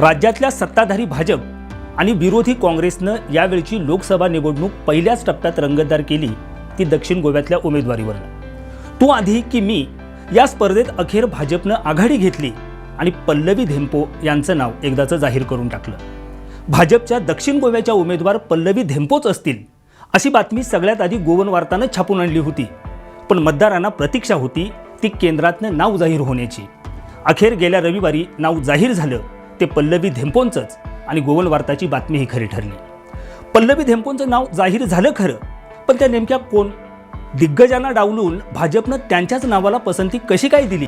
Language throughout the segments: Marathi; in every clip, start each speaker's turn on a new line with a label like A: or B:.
A: राज्यातल्या सत्ताधारी भाजप आणि विरोधी काँग्रेसनं यावेळची लोकसभा निवडणूक पहिल्याच टप्प्यात रंगतदार केली ती दक्षिण गोव्यातल्या उमेदवारीवर तो आधी की मी या स्पर्धेत अखेर भाजपनं आघाडी घेतली आणि पल्लवी धेंपो यांचं नाव एकदाचं जाहीर करून टाकलं. भाजपच्या दक्षिण गोव्याच्या उमेदवार पल्लवी धेंपोच असतील अशी बातमी सगळ्यात आधी गोवन वार्तानं छापून आणली होती. पण मतदारांना प्रतीक्षा होती ती केंद्रातनं नाव जाहीर होण्याची. अखेर गेल्या रविवारी नाव जाहीर झालं ते पल्लवी धेंपोंचंच. आणि गोवन वार्ताची बातमी ही खरी ठरली. पल्लवी धेंपोंचं नाव जाहीर झालं खरं पण त्या नेमक्या कोण? दिग्गजांना डावलून भाजपनं त्यांच्याच नावाला पसंती कशी काय दिली?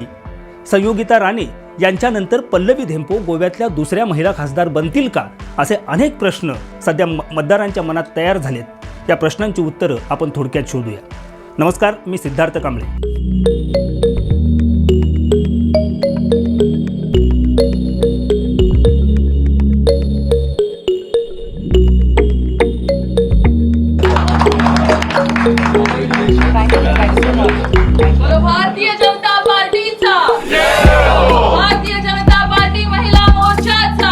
A: संयोगिता राणे यांच्यानंतर पल्लवी धेंपो गोव्यातल्या दुसऱ्या महिला खासदार बनतील का? असे अनेक प्रश्न सध्या म- मतदारांच्या मनात तयार झालेत. या प्रश्नांची उत्तरं आपण थोडक्यात शोधूया. नमस्कार मी सिद्धार्थ कांबळे.
B: भारतीय जनता पार्टीचा. भारतीय जनता पार्टी महिला मोर्चाचा.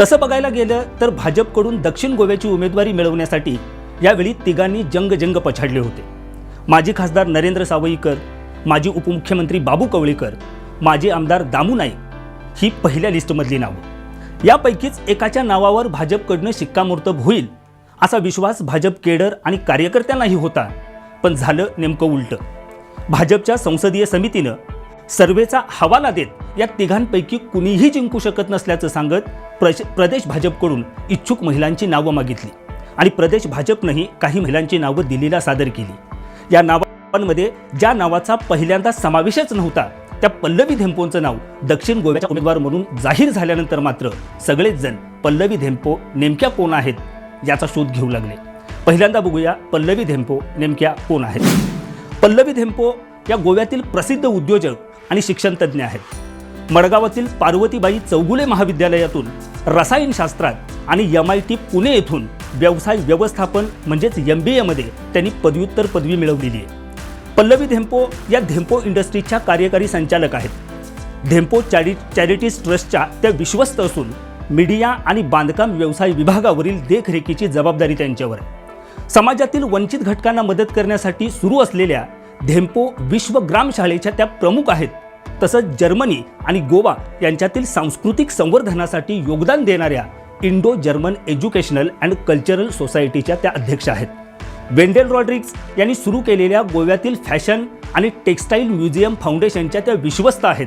A: तसं बघायला गेलं तर भाजपकडून दक्षिण गोव्याची उमेदवारी मिळवण्यासाठी यावेळी तिघांनी जंग जंग पछाडले होते. माजी खासदार नरेंद्र सावईकर माजी उपमुख्यमंत्री बाबू कवळीकर माजी आमदार दामू नाईक ही पहिल्या लिस्टमधली नावं. यापैकीच एकाच्या नावावर भाजपकडनं शिक्कामोर्तब होईल असा विश्वास भाजप केडर आणि कार्यकर्त्यांनाही होता. पण झालं नेमकं उलटं. भाजपच्या संसदीय समितीनं सर्वेचा हवाला देत या तिघांपैकी कुणीही जिंकू शकत नसल्याचं सांगत प्रश प्रदेश भाजपकडून इच्छुक महिलांची नावं मागितली. आणि प्रदेश भाजपनंही काही महिलांची नावं दिल्लीला सादर केली. या नावांमध्ये ज्या नावाचा पहिल्यांदा समावेशच नव्हता त्या पल्लवी धेंपोंचं नाव दक्षिण गोव्याच्या उमेदवार म्हणून जाहीर झाल्यानंतर मात्र सगळेच जण पल्लवी धेंपो नेमक्या कोण आहेत याचा शोध घेऊ लागले. पहिल्यांदा बघूया पल्लवी धेंपो नेमक्या कोण आहेत. पल्लवी धेंपो या गोव्यातील प्रसिद्ध उद्योजक आणि शिक्षणतज्ज्ञ आहेत. मडगावातील पार्वतीबाई चौगुले महाविद्यालयातून रसायनशास्त्रात आणि एम आय टी पुणे येथून व्यवसाय व्यवस्थापन म्हणजेच एम बी एमध्ये त्यांनी पदव्युत्तर पदवी मिळवलेली आहे. पल्लवी धेंपो या धेम्पो इंडस्ट्रीजच्या कार्यकारी संचालक आहेत. धेंपो चॅरि चॅरिटीज ट्रस्टच्या त्या विश्वस्त असून मीडिया आणि बांधकाम व्यवसाय विभागावरील देखरेखीची जबाबदारी त्यांच्यावर. आहे समाजातील वंचित घटकांना मदत करण्यासाठी सुरू असलेल्या धेम्पो विश्व ग्रामशाळेच्या त्या प्रमुख आहेत. तसंच जर्मनी आणि गोवा यांच्यातील सांस्कृतिक संवर्धनासाठी योगदान देणाऱ्या Indo German educational and cultural सोसायटीच्या त्या अध्यक्ष आहेत. वेंडेल रॉड्रिक्स यांनी सुरू केलेल्या गोव्यातील फॅशन आणि टेक्स्टाईल म्युझियम फाउंडेशनच्या त्या विश्वस्त आहेत.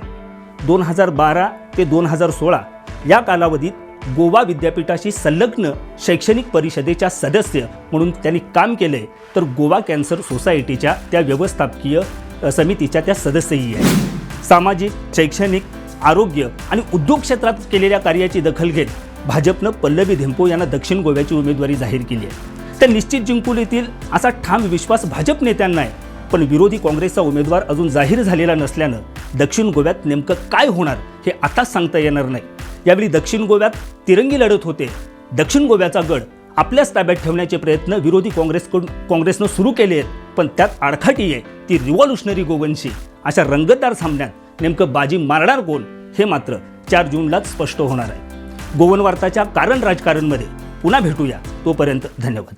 A: दोन हजार बारा ते दोन हजार सोळा या कालावधीत गोवा विद्यापीठाशी संलग्न शैक्षणिक परिषदेच्या सदस्य म्हणून त्यांनी काम केले तर गोवा कॅन्सर सोसायटीच्या त्या व्यवस्थापकीय समितीच्या त्या सदस्यही आहेत. सामाजिक शैक्षणिक आरोग्य आणि उद्योग क्षेत्रात केलेल्या कार्याची दखल घेत भाजपनं पल्लवी धेंपो यांना दक्षिण गोव्याची उमेदवारी जाहीर केली आहे. त्या निश्चित जिंकून येतील असा ठाम विश्वास भाजप नेत्यांना आहे. पण विरोधी काँग्रेसचा उमेदवार अजून जाहीर झालेला नसल्यानं दक्षिण गोव्यात नेमकं काय होणार हे आताच सांगता येणार नाही. यावेळी दक्षिण गोव्यात तिरंगी लढत होते. दक्षिण गोव्याचा गड आपल्याच ताब्यात ठेवण्याचे प्रयत्न विरोधी काँग्रेसकडून काँग्रेसनं सुरू केले आहेत. पण त्यात आडखाटी आहे. ती रिव्हॉल्युशनरी गोवंशी. अशा रंगतदार सामन्यात नेमकं बाजी मारणार कोण? हे मात्र चार जूनलाच स्पष्ट होणार आहे. गोवन वार्ताच्या कारण राजकारणमध्ये पुन्हा भेटूया. तोपर्यंत धन्यवाद.